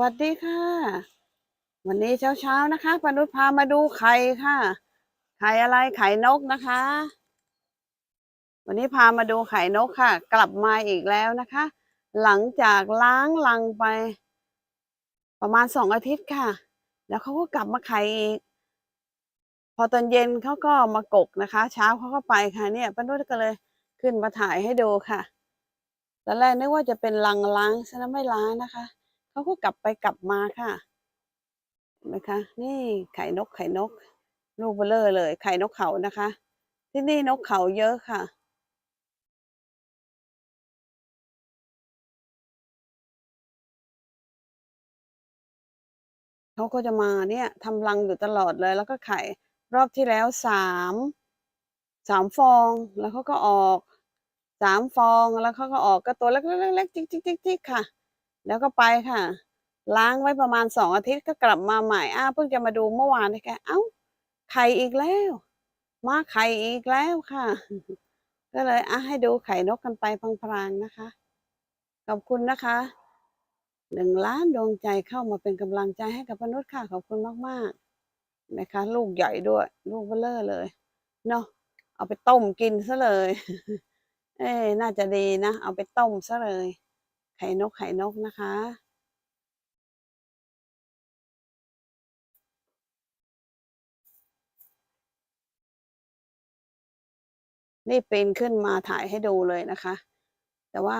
วัสดีค่ะ วันนี้เช้าๆนะคะปนุชพามาดูไข่ค่ะ ไข่อะไรไข่นกนะคะ วันนี้พามาดูไข่นกค่ะ กลับมาอีกแล้วนะคะ หลังจากล้างลังไป ประมาณสองอาทิตย์ค่ะ แล้วเขาก็กลับมาไข่อีก พอตอนเย็นเขาก็มากกนะคะ เช้าเขาก็ไปค่ะเนี่ยปนุชก็เลยขึ้นมาถ่ายให้ดูค่ะตอนแรกนึกว่าจะเป็นลังล้างซะแล้วไม่ล้างนะคะ เขาก็กลับไปกลับมาค่ะเห็นไหมคะ นี่ไข่นกไข่นก ลูกเบลอเลย ไข่นกเขานะคะ ที่นี่นกเขาเยอะค่ะเขาก็จะมาเนี่ยทำรังอยู่ตลอดเลยแล้วก็ไข่รอบที่แล้วสามสามฟองแล้วเขาก็ออกสามฟองแล้วเขาก็ออกก็ตัวเล็กๆๆๆจิกๆๆๆค่ะ แล้วก็ไปค่ะ ล้างไว้ประมาณสองอาทิตย์ก็กลับมาใหม่อ้าเพิ่งจะมาดูเมื่อวานนี่แกเอ้าไข่อีกแล้วมาไข่อีกแล้วค่ะ ก็เลยอะให้ดูไข่นกกันไปพลางๆนะคะ ขอบคุณนะคะหนึ่งล้านดวงใจเข้ามาเป็นกำลังใจให้กับมนุษย์ค่ะขอบคุณมากๆนะคะ ลูกใหญ่ด้วย ลูกเบลเลอร์เลยเนาะเอาไปต้มกินซะเลย เอ้น่าจะดีนะ เอาไปต้มซะเลย ไข่นกไข่นกนะคะ นี่ปีนขึ้นมาถ่ายให้ดูเลยนะคะ แต่ว่า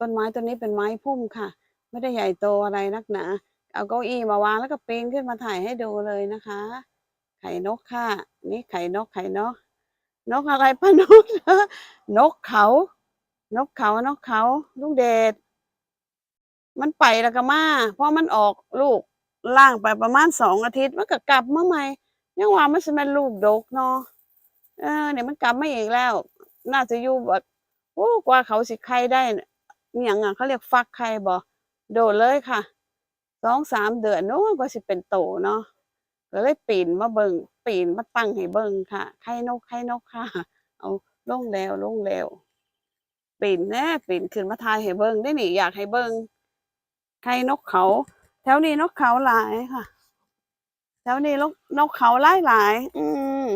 ต้นไม้ต้นนี้เป็นไม้พุ่มค่ะ ไม่ได้ใหญ่โตอะไรนักหนา เอาเก้าอี้มาวางแล้วก็ปีนขึ้นมาถ่ายให้ดูเลยนะคะ ไข่นกค่ะ นี่ไข่นกไข่นก นกอะไรป้านกนกเขา นกเขานกเขา ลูกเดชมันไปแล้วก็มาเพราะมันออกลูกล่างไปประมาณสองอาทิตย์ มันก็กลับมาใหม่ยังว่ามันจะเป็นลูกดกเนาะเออเนี่ยมันกลับมาอีกแล้ว น่าจะอยู่แบบโอ้กว่าเขาสิไข่ได้เนี่ยอย่างอะเขาเรียกฟักไข่บ่โดดเลยค่ะสองสามเดือนโน้นกว่าสิเป็นโตเนาะก็เลยปีนมาเบิงปีนมาตั้งให้เบิงค่ะไข่นกไข่นกค่ะ เอาลงแล้วลงแล้ว ปีนแน่ปีนขึ้นมาทายให้เบิงได้นี่อยากให้เบิงไข่นกเขา แถวนี้นกเขาหลายค่ะ แถวนี้นกนกเขาหลายหลาย อืม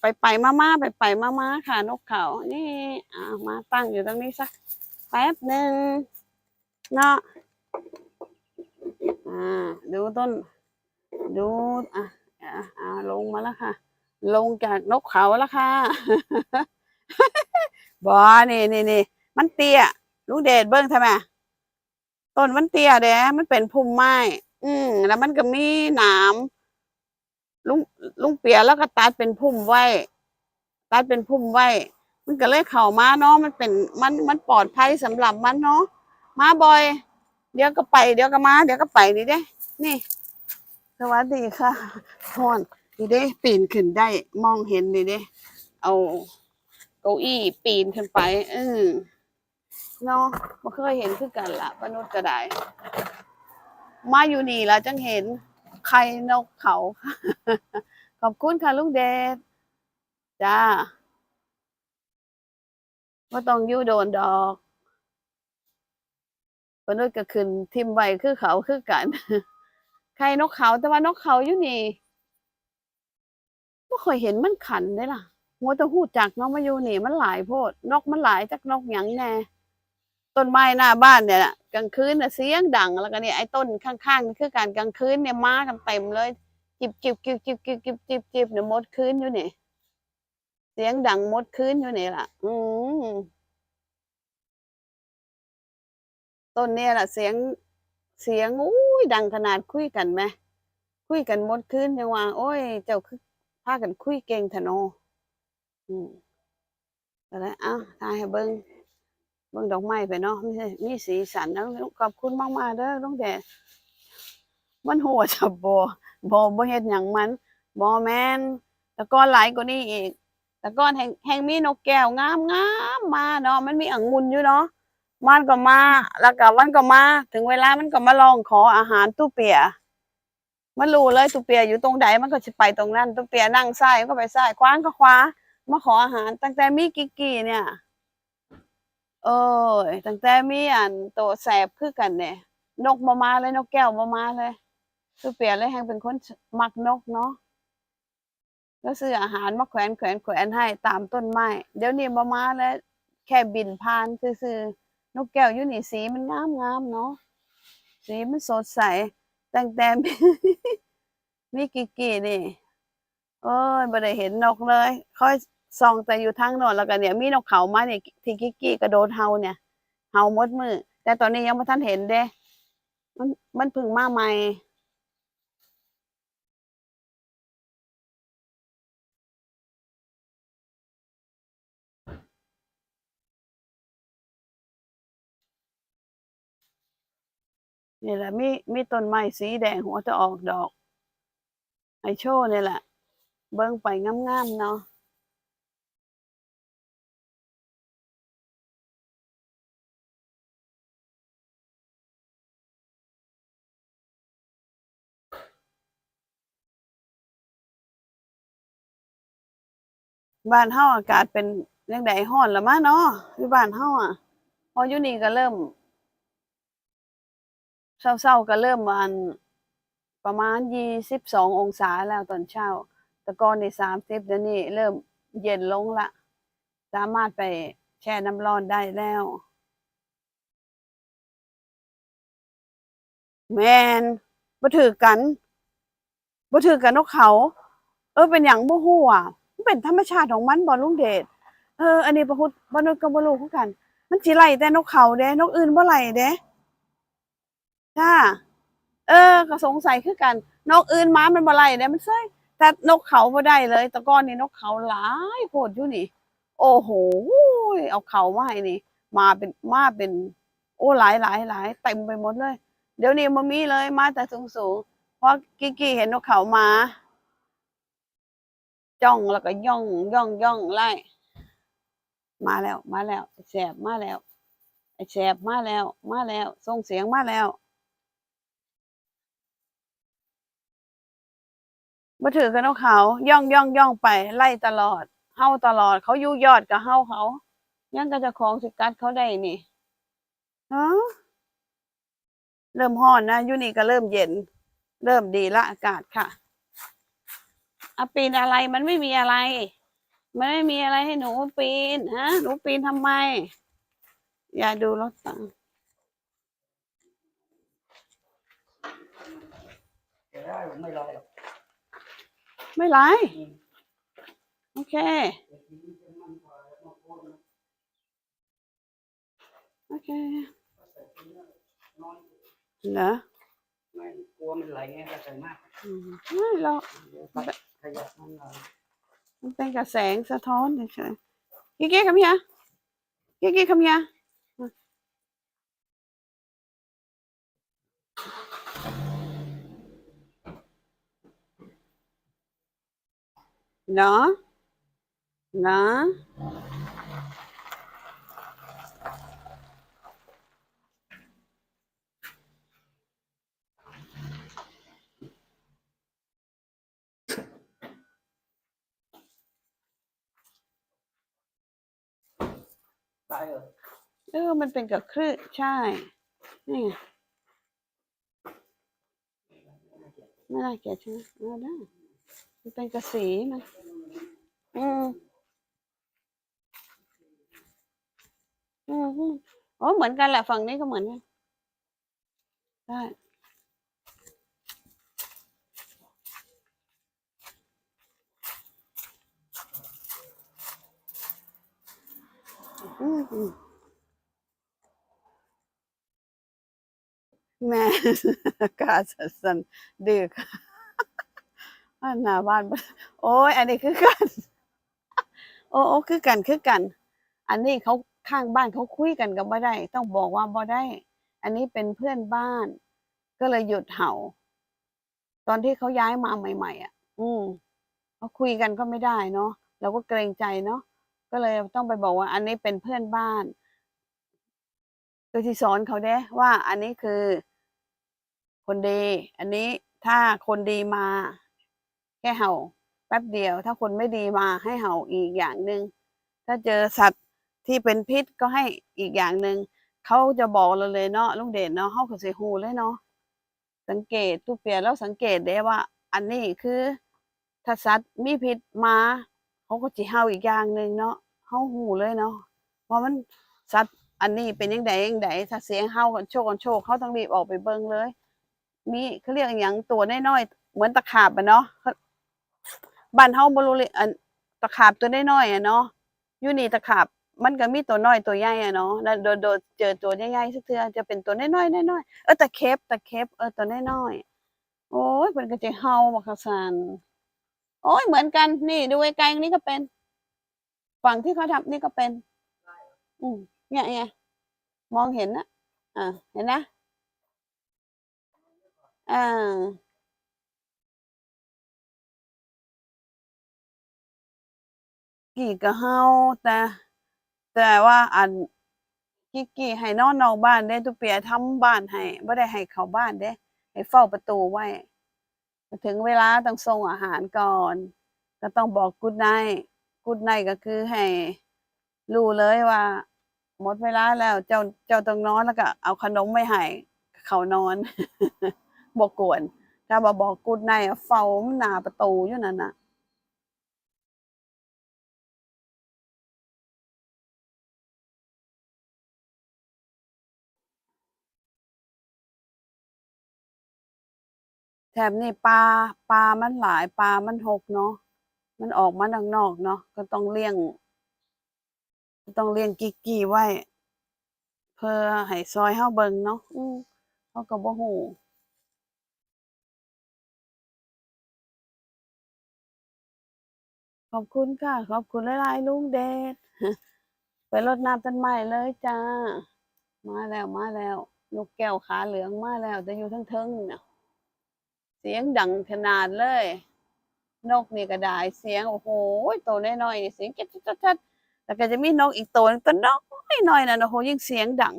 ไปไปมามาไปไปมามาค่ะ นกเขา นี่อ่ามาตั้งอยู่ตรงนี้สักแป๊บหนึ่งเนาะอ่าดูต้น ดูอะอะอ่าลงมาแล้วค่ะ ลงจากนกเขาแล้วค่ะ บอนี่นี่นี่มันเตี้ยลูกเดชเบิ้งทำไมต้นมันเตี้ยเด้มันเป็นพุ่มไม้ อืมแล้วมันก็มีหนามลุงลุงเปียแล้วก็ตัดเป็นพุ่มไว้ ตัดเป็นพุ่มไว้ มันก็เลยเข้ามาเนาะมันเป็นมันมันปลอดภัยสำหรับมันเนาะมาบ่อย เดี๋ยวก็ไป เดี๋ยวก็มา เดี๋ยวก็ไปนี่เด้ นี่ สวัสดีค่ะพอนนี่เด้ปีนขึ้นได้มองเห็นนี่เด้ เอา เก้าอี้ปีนขึ้นไป เออเนาะบ่เคยเห็นคือกันละปนุษย์ก็ได้ มาอยู่นี่แล้วจังเห็นไข่นกเขา ขอบคุณค่ะลุงเดชจ้าว่าต้องยู่โดนดอกปนุษย์ก็ขึ้นทิมใบคือเขาคือกัน ไข่นกเขาแต่ว่านกเขาอยู่นี่ไม่เคยเห็นมันขันได้ล่ะ หัวแตะหูจักเนาะมาอยู่นี่มันหลายโพดนกมันหลายจักนกหยังแน่ต้นไม้หน้าบ้านเนี่ยน่ะกลางคืนน่ะเสียงดังแล้วก็เนี่ยไอ้ต้นข้างๆนี่คือการกลางคืนเนี่ยมากันเต็มเลย จิบจิบจิบจิบจิบจิบจิบจิบเนี่ยมดคืนอยู่นี่เสียงดังมดคืนอยู่นี่ล่ะ อืมต้นเนี่ยล่ะ เสียงเสียงอุ้ยดังขนาดคุยกันไหมคุยกันมดคืนยังว่าโอ้ย เจ้าคือพากันคุยเก่งท้เน อืมก็เลยเอ้าทายให้เบิ่งเบิ่งดอกไม้ไปเนาะมีมีสีสันนะขอบคุณมากๆเด้อลุงแดดมันหัวจะบ่บ่บ่เฮ็ดหยังมันบ่แม่นแต่ก่อนหลายกว่านี้อีกแต่ก่อนแห่งแห่งมีนกแก้วงามๆมมาเนาะมันมีองุ่นอยู่เนาะมันก็มา แล้วก็มันก็มา ถึงเวลามันก็มาลองขออาหารตู้เปียมันรู้เลยตู้เปียอยู่ตรงใดมันก็สิไปตรงนั้นตู้เปียนั่งซ้ายมันก็ไปซ้ายขวาก็ขวา มาขออาหารตั้งแต่มีกิกกี้เนี่ย เอ้ยตั้งแต่มีอันโตแสบคือกันเนี่ยนกมามาเลยนกแก้วมามาเลยคือเปลี่ยนเลยแฮงเป็นคนมักนกเนาะแล้วซื้ออาหารมาแขวนแขวนแขวนให้ตามต้นไม้เดี๋ยวนี้มามาแล้วแค่บินผ่านซื่อนกแก้วอยู่นี่สีมันงามงามเนาะสีมันสดใสแต่งแต่มีมีกิกกี้นี่โอ้ยบ่ได้เห็นนกเลยค่อย ส่องแต่อยู่ทางโนนแล้วก็เนี่ยมีนกเขามาเนี่ยที่กิกกี้กระโดดเฮาเนี่ยเฮามดมือแต่ตอนนี้ยังบ่ทันเห็นเด้มันมันพึ่งมาใหม่นี่แหละมีมีต้นไม้สีแดงหัวจะออกดอกไอโชว์นี่แหละ เบิ่งไปงามๆเนาะ บ้านเฮาอากาศเป็นจังไดร้อนละมาเนาะอยู่บ้านเฮาอะพออยู่นี่ก็เริ่มเช้าๆก็เริ่มวันประมาณยี่สิบสององศาแล้วตอนเช้า แต่ก่อนในสามสิบเดี๋ยวนี้เริ่มเย็นลงละ สามารถไปแช่น้ำร้อนได้แล้ว แมนบ่ถือกันบ่ถือกันนกเขา เออเป็นหยังบ่ฮู้อะ มันเป็นธรรมชาติของมันบ่ลุงเดชเออ อันนี้บ่ฮู้บ่นึกก็บ่รู้คือกัน มันสิไล่แต่นกเขาเด้นกอื่นบ่ไล่เด้จ้าเออ ก็สงสัยคือกัน นกอื่นมามันบ่ไล่เด้มันเซยแต่นกเขาบ่ได้เลยต่ก่อนนี่นกเขาหลายโพดอยู่นี่ โอ้โหเอาเขามาให้นี่ มาเป็นมาเป็น โอ้หลายหลายหลายเต็มไปหมดเลย เดี๋ยวนี้มันมีเลยมาแต่สูงสูงเพราะกิกกี้เห็นนกเขามา จ้องแล้วก็ย่องย่องย่องไล่ มาแล้วมาแล้วแสบมาแล้วไอ้แสบมาแล้วมาแล้วส่งเสียงมาแล้วมาถือกันนกเขา ย่องย่องย่องไป ไล่ตลอดเฮาตลอด เขายู่ยอดกับเฮาเขายังก็จะของสิกัดเขาได้นี่ฮะเริ่มห้อนนะยูนี่ก็เริ่มเย็น เริ่มดีละอากาศค่ะ อะปีนอะไรมันไม่มีอะไร มันไม่มีอะไรให้หนูปีนฮะหนูปีนทำไม อย่าดูรถตังเดี๋ยวได้ผมไม่รอหรอกไม่ไรโอเค โอเคเหรอไม่กลัวมันไหลไงกระแสมากอืมไม่หรอกเดี๋ยวตัด ขยับมันหน่อยมันเป็นกระแสงสะท้อนเฉยๆกิ๊กกิ๊กคำเฮียกิ๊กกิ๊กคำเฮียเนาะเนาะ ตายเหรอ เออ มันเป็นกับคลื่นใช่ นี่ไงไม่น่าเกลียดใช่ไหมเออได้มันเป็นกระสีมันอืมอืมอืมอ๋อเหมือนกันแหละฝั่งนี้ก็เหมือนกันได้อืมอืม แม่กาสันดื้อค่ะบ้านหน้าบ้าน โอ้ย อันนี้คือกัน โอ้โอ้คือกันคือกัน อันนี้เขาข้างบ้านเขาคุยกันกับบ่ได้ ต้องบอกว่าบ่ได้ อันนี้เป็นเพื่อนบ้าน ก็เลยหยุดเห่า ตอนที่เขาย้ายมาใหม่ ๆ อะ อืมเขาคุยกันก็ไม่ได้เนาะเราก็เกรงใจเนาะก็เลยต้องไปบอกว่า อันนี้เป็นเพื่อนบ้านก็ที่สอนเขาเด้ว่า อันนี้คือ คนดี อันนี้ถ้าคนดีมา แค่เห่าแป๊บเดียว ถ้าคนไม่ดีมาให้เห่าอีกอย่างหนึ่งถ้าเจอสัตว์ที่เป็นพิษก็ให้อีกอย่างหนึ่งเขาจะบอกเราเลยเนาะลุงเดชเนาะเขาก็สิฮู้เลยเนาะสังเกตตุเปียแล้วสังเกตได้ว่า อันนี้คือถ้าสัตว์มีพิษมาเขาก็สิเห่าอีกอย่างหนึ่งเนาะเฮาฮู้เลยเนาะว่ามันสัตว์อันนี้เป็นจังไดจังไดถ้าเสียงเห่ากันโชกกันโชกเขาต้องรีบออกไปเบิ่งเลย มีเขาเรียกอย่างตัวน้อยๆเหมือนตะขาบอะเนาะบ้านเฮาบ่รู้เลยอันตะขาบตัวน้อยๆอะเนาะอยู่นี่ตะขาบมันก็มีตัวน้อยตัวใหญ่อะเนาะแล้วโดดโดเจอตัวใหญ่ๆสักเทื่อจะเป็นตัวน้อยๆน้อยๆเออตะเข็บตะเข็บเออตัวน้อยๆโอ้ยเพิ่นก็จะเห่าบักคักซันโอ้ยเหมือนกันนี่ดูไกลๆนี่ก็เป็น ฝั่งที่เขาทำนี่ก็เป็น อืมเนี่ยไงมองเห็นนะอ่าเห็นนะ อ่ากี่ก็เฮาแต่ แต่ว่าอันกิกกี้ให้นอนนอกบ้านเด้ตุเปียทำบ้านให้บ่ได้ให้เข้าบ้านเด้ ให้เฝ้าประตูไว้ ถึงเวลาต้องส่งอาหารก่อน ก็ต้องบอกกูดไนกูดไนก็คือให้รู้เลยว่าหมดเวลาแล้วเจ้าเจ้าต้องนอนแล้วก็เอาขนมไม่ให้เขานอน บ่กวน ถ้าบ่บอกกูดไนเฝ้าหน้าประตูอยู่นั่นน่ะแถบนี้ปลาปลามันหลายปลามันหกเนาะมันออกมาด้านอกเนาะก็ต้องเลี้ยงก็ต้องเลี้ยงกิกกี้ไว้ เพื่อให้ซอยเฮาเบิงเนาะอือเฮาก็บ่ฮู้ ขอบคุณค่ะ ขอบคุณหลายๆลุงเดชไปรดน้ำต้นไม้เลยจ้า มาแล้วมาแล้วนกแก้วขาเหลืองมาแล้วจะอยู่เทิงๆนี่น่ะเสียงดังขนาดเลย นกนี่ก็ได้เสียงโอ้โหตัวน้อยๆนี่เสียงจัดๆๆแล้วก็จะมีนกอีกตัวนึงตัวน้อยน้อยนั่นโอ้โหยิ่งเสียงดัง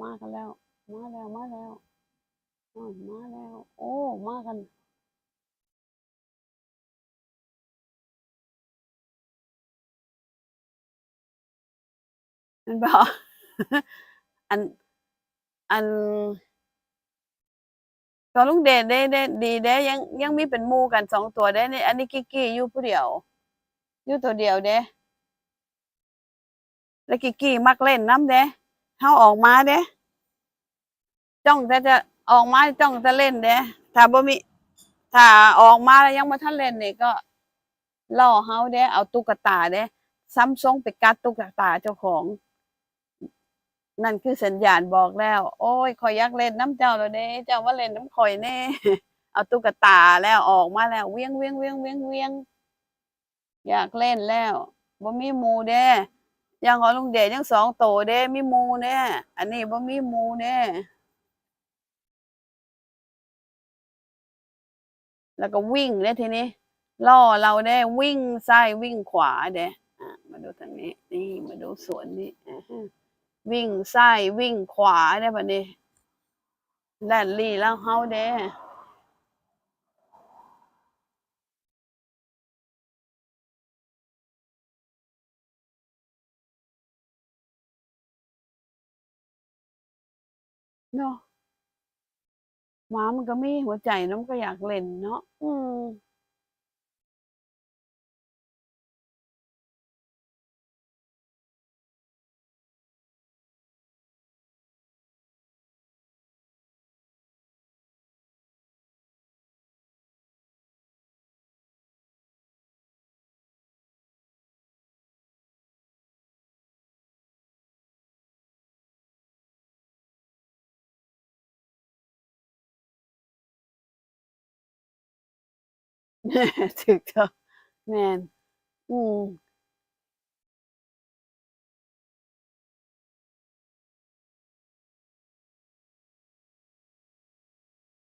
มากันแล้ว มาแล้วมาแล้วอ้าวมาแล้ว โอ้มากัน มันบอกอันอันก็ลุงเดชได้ได้ดีเด้ยังยังมีเป็นมูกันสองตัวเด้นี่อันนี้กิกกี้อยู่ผู้เดียวอยู่ตัวเดียวเด้แล้วกิกกี้มักเล่นน้ำเด้เฮาออกมาเด้จ้องแต่จะออกมาจ้องจะเล่นเด้ถ้าบ่มีถ้าออกมาแล้วยังบ่ทันเล่นนี่ก็ล่อเฮาเด้เอาตุ๊กตาเด้ซ้ำซงไปกัดตุ๊กตาเจ้าของ นั่นคือสัญญาณบอกแล้ว โอ้ยข่อยอยากเล่นน้ำเจ้าแล้วเด้ เจ้ามาเล่นน้ำข่อยแน่ เอาตุ๊กตาแล้วออกมาแล้วเวียงเวียงเวียงเวียงเวียงอยากเล่นแล้วบ่มีมูเด้ย่างของลุงเดชยังสองโตเด้มีมูเด้อันนี้บ่มีมูเด้แล้วก็วิ่งเด้ทีนี้ล่อเราเด้วิ่งซ้ายวิ่งขวาเด้มาดูทางนี้ นี่มาดูสวนนี่อ่า วิ่งซ้ายวิ่งขวาได้ปะนี่แลนลี่แล้วเฮาเด้เนาะหมามันก็มีหัวใจนอะมันก็อยากเล่นเนาะอืม ถึกเถอะแม่นอืม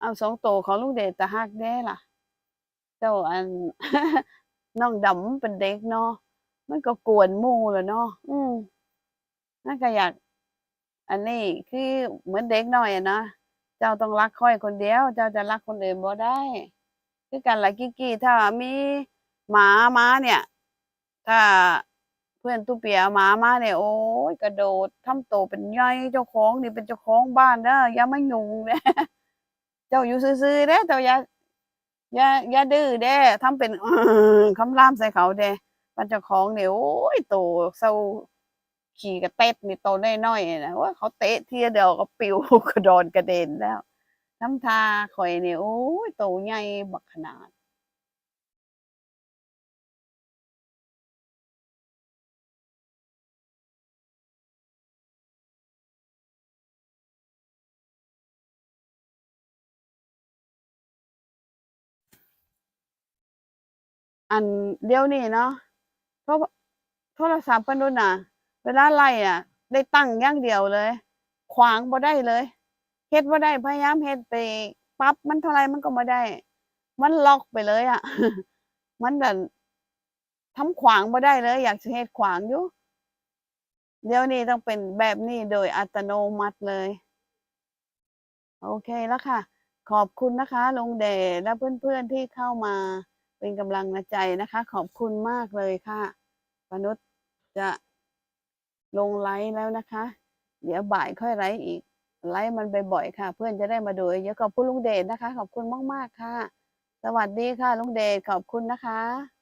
เอาสองโตของลุงเดชตาฮักเด้ล่ะเจ้าอัน น้องดำมันเป็นเด็กเนาะมันก็กวนหมู่แล้วเนาะอืมมันก็อยาก อันนี้คือเหมือนเด็กน้อยอะนะเจ้าต้องรักค่อยคนเดียว เจ้าจะรักคนอื่นบ่ได้ คือกันละกิกกี้ถ้ามีหมาม้าเนี่ย ถ้าเพื่อนตู้เปียหมามาเนี่ยโอ้ยกระโดดทำโตเป็นใหญ่เจ้าของนี่เป็นเจ้าของบ้านเด้ออย่ามายุ่งเด้เจ้าอยู่ซื่อๆเด้เจ้าอย่าอย่าอย่าดื้อเด้ทำเป็นคำรามใส่เขาเด้มันเจ้าของเนี่ยโอ้ยโตเศร้าขี่กระเต็ดนี่โตน้อยๆนะว่าเขาเตะเทียเดียวก็ปิวกระโดนกระเด็นแล้ว น้ำทาข่อยเนี่ยโอ้ยโตใหญ่บักขนาดอันเดียวนี้เนาะโทรโทรศัพท์เพิ่นนู่นน่ะ เวลาไล่อะ ได้ตั้งอย่างเดียวเลย ขวางบ่ได้เลย เฮ็ดบ่าได้พยายามเฮ็ดไปปรับมันเท่าไรมันก็บ่ได้ มันล็อกไปเลยอะ มันแบบทำขวางบ่ได้เลย อยากจะเฮ็ดขวางอยู่ เดี๋ยวนี้ต้องเป็นแบบนี้โดยอัตโนมัติเลย โอเคแล้วค่ะ ขอบคุณนะคะลงเดชและเพื่อนๆที่เข้ามาเป็นกำลังใจนะคะ ขอบคุณมากเลยค่ะปนุษย์จะลงไลฟ์แล้วนะคะ เดี๋ยวบ่ายค่อยไลฟ์อีก ไลฟ์มันบ่อยๆค่ะ เพื่อนจะได้มาดูเยอะขอบคุณลุงเดชนะคะ ขอบคุณมากๆค่ะ สวัสดีค่ะลุงเดชขอบคุณนะคะ